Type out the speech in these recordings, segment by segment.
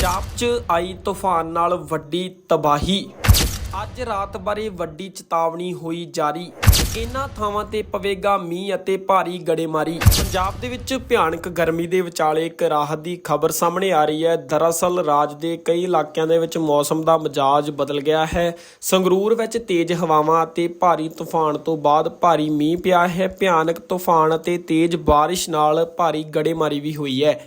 ਪੰਜਾਬ 'ਚ ਆਈ ਤੂਫਾਨ ਨਾਲ ਵੱਡੀ ਤਬਾਹੀ। ਅੱਜ ਰਾਤ ਬਾਰੇ ਵੱਡੀ ਚੇਤਾਵਨੀ ਹੋਈ ਜਾਰੀ। ਇਨ੍ਹਾਂ ਥਾਵਾਂ ਤੇ ਪਵੇਗਾ ਮੀਂਹ ਅਤੇ ਭਾਰੀ ਗੜੇਮਾਰੀ। ਪੰਜਾਬ ਦੇ ਵਿੱਚ ਭਿਆਨਕ ਗਰਮੀ ਦੇ ਵਿਚਾਲੇ ਇੱਕ ਰਾਹਤ ਦੀ ਖਬਰ ਸਾਹਮਣੇ ਆ ਰਹੀ ਹੈ। ਦਰਅਸਲ ਰਾਜ ਦੇ ਕਈ ਇਲਾਕਿਆਂ ਦੇ ਵਿੱਚ ਮੌਸਮ ਦਾ ਮਿਜਾਜ ਬਦਲ ਗਿਆ ਹੈ। ਸੰਗਰੂਰ ਵਿੱਚ ਤੇਜ਼ ਹਵਾਵਾਂ ਅਤੇ ਭਾਰੀ ਤੂਫਾਨ ਤੋਂ ਬਾਅਦ ਭਾਰੀ ਮੀਂਹ ਪਿਆ ਹੈ। ਭਿਆਨਕ ਤੂਫਾਨ ਅਤੇ ਤੇਜ਼ ਬਾਰਿਸ਼ ਨਾਲ ਭਾਰੀ ਗੜੇਮਾਰੀ ਵੀ ਹੋਈ ਹੈ।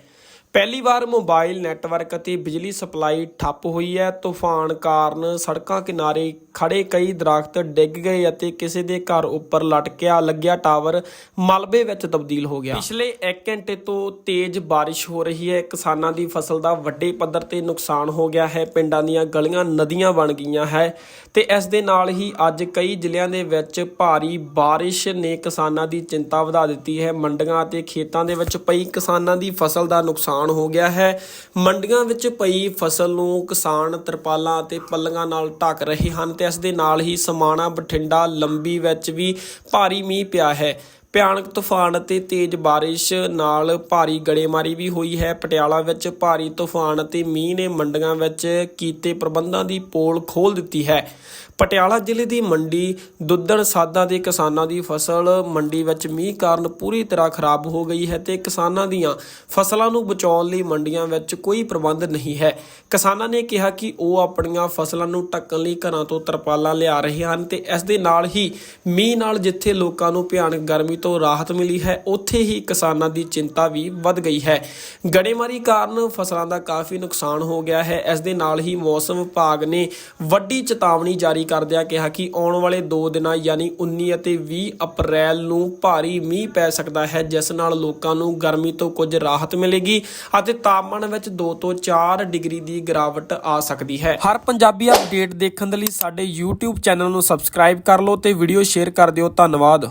ਪਹਿਲੀ ਵਾਰ ਮੋਬਾਈਲ ਨੈਟਵਰਕ ਅਤੇ ਬਿਜਲੀ ਸਪਲਾਈ ਠੱਪ ਹੋਈ ਹੈ। ਤੂਫਾਨ ਕਾਰਨ ਸੜਕਾਂ ਕਿਨਾਰੇ ਖੜੇ ਕਈ ਦਰਖਤ ਡਿੱਗ ਗਏ ਅਤੇ ਕਿਸੇ ਦੇ ਘਰ ਉੱਪਰ ਲਟਕਿਆ, ਲੱਗਿਆ ਟਾਵਰ ਮਲਬੇ ਵਿੱਚ ਤਬਦੀਲ ਹੋ ਗਿਆ। ਪਿਛਲੇ 1 ਘੰਟੇ ਤੋਂ ਤੇਜ਼ ਬਾਰਿਸ਼ ਹੋ ਰਹੀ ਹੈ। ਕਿਸਾਨਾਂ ਦੀ ਫਸਲ ਦਾ ਵੱਡੇ ਪੱਧਰ ਤੇ ਨੁਕਸਾਨ ਹੋ ਗਿਆ ਹੈ। ਪਿੰਡਾਂ ਦੀਆਂ ਗਲੀਆਂ, ਨਦੀਆਂ ਬਣ ਗਈਆਂ ਹੈ ਤੇ ਇਸ ਦੇ ਨਾਲ ਹੀ ਅੱਜ ਕਈ ਜ਼ਿਲ੍ਹਿਆਂ ਦੇ ਵਿੱਚ ਭਾਰੀ ਬਾਰਿਸ਼ ਨੇ ਕਿਸਾਨਾਂ ਦੀ ਚਿੰਤਾ ਵਧਾ ਦਿੱਤੀ ਹੈ। ਮੰਡੀਆਂ ਅਤੇ ਖੇਤਾਂ ਦੇ ਵਿੱਚ ਪਈ ਕਿਸਾਨਾਂ ਦੀ ਫਸਲ ਦਾ ਨੁਕਸਾਨ ਨੁਕਸਾਨ ਹੋ ਗਿਆ ਹੈ। ਮੰਡੀਆਂ ਵਿੱਚ ਪਈ ਫਸਲ ਨੂੰ ਕਿਸਾਨ ਤਰਪਾਲਾਂ ਅਤੇ ਪੱਲੀਆਂ ਨਾਲ ਢੱਕ ਰਹੇ ਹਨ ਤੇ ਇਸ ਦੇ ਨਾਲ ਹੀ ਸਮਾਣਾ ਬਠਿੰਡਾ ਲੰਬੀ ਵਿੱਚ ਵੀ ਭਾਰੀ ਮੀਂਹ ਪਿਆ ਹੈ। ਭਿਆਨਕ ਤੂਫਾਨ ਅਤੇ ਤੇਜ਼ ਬਾਰਿਸ਼ ਨਾਲ ਭਾਰੀ ਗੜੇਮਾਰੀ ਵੀ ਹੋਈ ਹੈ। ਪਟਿਆਲਾ ਵਿੱਚ ਭਾਰੀ ਤੂਫਾਨ ਅਤੇ ਮੀਂਹ ਨੇ ਮੰਡੀਆਂ ਵਿੱਚ ਕੀਤੇ ਪ੍ਰਬੰਧਾਂ ਦੀ ਪੋਲ ਖੋਲ ਦਿੱਤੀ ਹੈ। ਪਟਿਆਲਾ ਜ਼ਿਲ੍ਹੇ ਦੀ ਮੰਡੀ ਦੁੱਧਣ ਸਾਦਾ ਦੇ ਕਿਸਾਨਾਂ ਦੀ ਫਸਲ ਮੰਡੀ ਵਿੱਚ ਮੀਂਹ ਕਾਰਨ ਪੂਰੀ ਤਰ੍ਹਾਂ ਖਰਾਬ ਹੋ ਗਈ ਹੈ ਤੇ ਕਿਸਾਨਾਂ ਦੀਆਂ ਫਸਲਾਂ ਨੂੰ ਬਚਾਉਣ ਲਈ ਮੰਡੀਆਂ ਵਿੱਚ ਕੋਈ ਪ੍ਰਬੰਧ ਨਹੀਂ ਹੈ। ਕਿਸਾਨਾਂ ਨੇ ਕਿਹਾ ਕਿ ਉਹ ਆਪਣੀਆਂ ਫਸਲਾਂ ਨੂੰ ਢੱਕਣ ਲਈ ਘਰਾਂ ਤੋਂ ਤਰਪਾਲਾਂ ਲਿਆ ਰਹੇ ਹਨ ਤੇ ਇਸ ਦੇ ਨਾਲ ਹੀ ਮੀਂਹ ਨਾਲ ਜਿੱਥੇ ਲੋਕਾਂ ਨੂੰ ਭਿਆਨਕ ਗਰਮੀ ਤੋਂ ਰਾਹਤ ਮਿਲੀ ਹੈ। ਉੱਥੇ ਹੀ ਕਿਸਾਨਾਂ ਦੀ ਚਿੰਤਾ ਵੀ ਵੱਧ ਗਈ ਹੈ। ਗੜੇਮਾਰੀ ਕਾਰਨ ਫਸਲਾਂ ਦਾ ਕਾਫੀ ਨੁਕਸਾਨ ਹੋ ਗਿਆ ਹੈ। ਇਸ ਦੇ ਨਾਲ ਹੀ ਮੌਸਮ ਵਿਭਾਗ ਨੇ ਵੱਡੀ ਚੇਤਾਵਨੀ ਜਾਰੀ ਕਰਦਿਆਂ ਕਿਹਾ ਕਿ ਆਉਣ ਵਾਲੇ 2 ਦਿਨਾਂ ਯਾਨੀ 19 ਅਤੇ 20 ਅਪ੍ਰੈਲ ਨੂੰ ਭਾਰੀ ਮੀਂਹ ਪੈ ਸਕਦਾ ਹੈ, ਜਿਸ ਨਾਲ ਲੋਕਾਂ ਨੂੰ ਗਰਮੀ ਤੋਂ ਕੁਝ ਰਾਹਤ ਮਿਲੇਗੀ ਅਤੇ ਤਾਪਮਾਨ ਵਿੱਚ 2 ਤੋਂ 4 ਡਿਗਰੀ ਦੀ ਗਿਰਾਵਟ ਆ ਸਕਦੀ ਹੈ। ਹਰ ਪੰਜਾਬੀ ਅਪਡੇਟ ਦੇਖਣ ਦੇ ਲਈ ਸਾਡੇ YouTube ਚੈਨਲ ਨੂੰ ਸਬਸਕ੍ਰਾਈਬ ਕਰ ਲਓ ਤੇ ਵੀਡੀਓ ਸ਼ੇਅਰ ਕਰ ਦਿਓ। ਧੰਨਵਾਦ।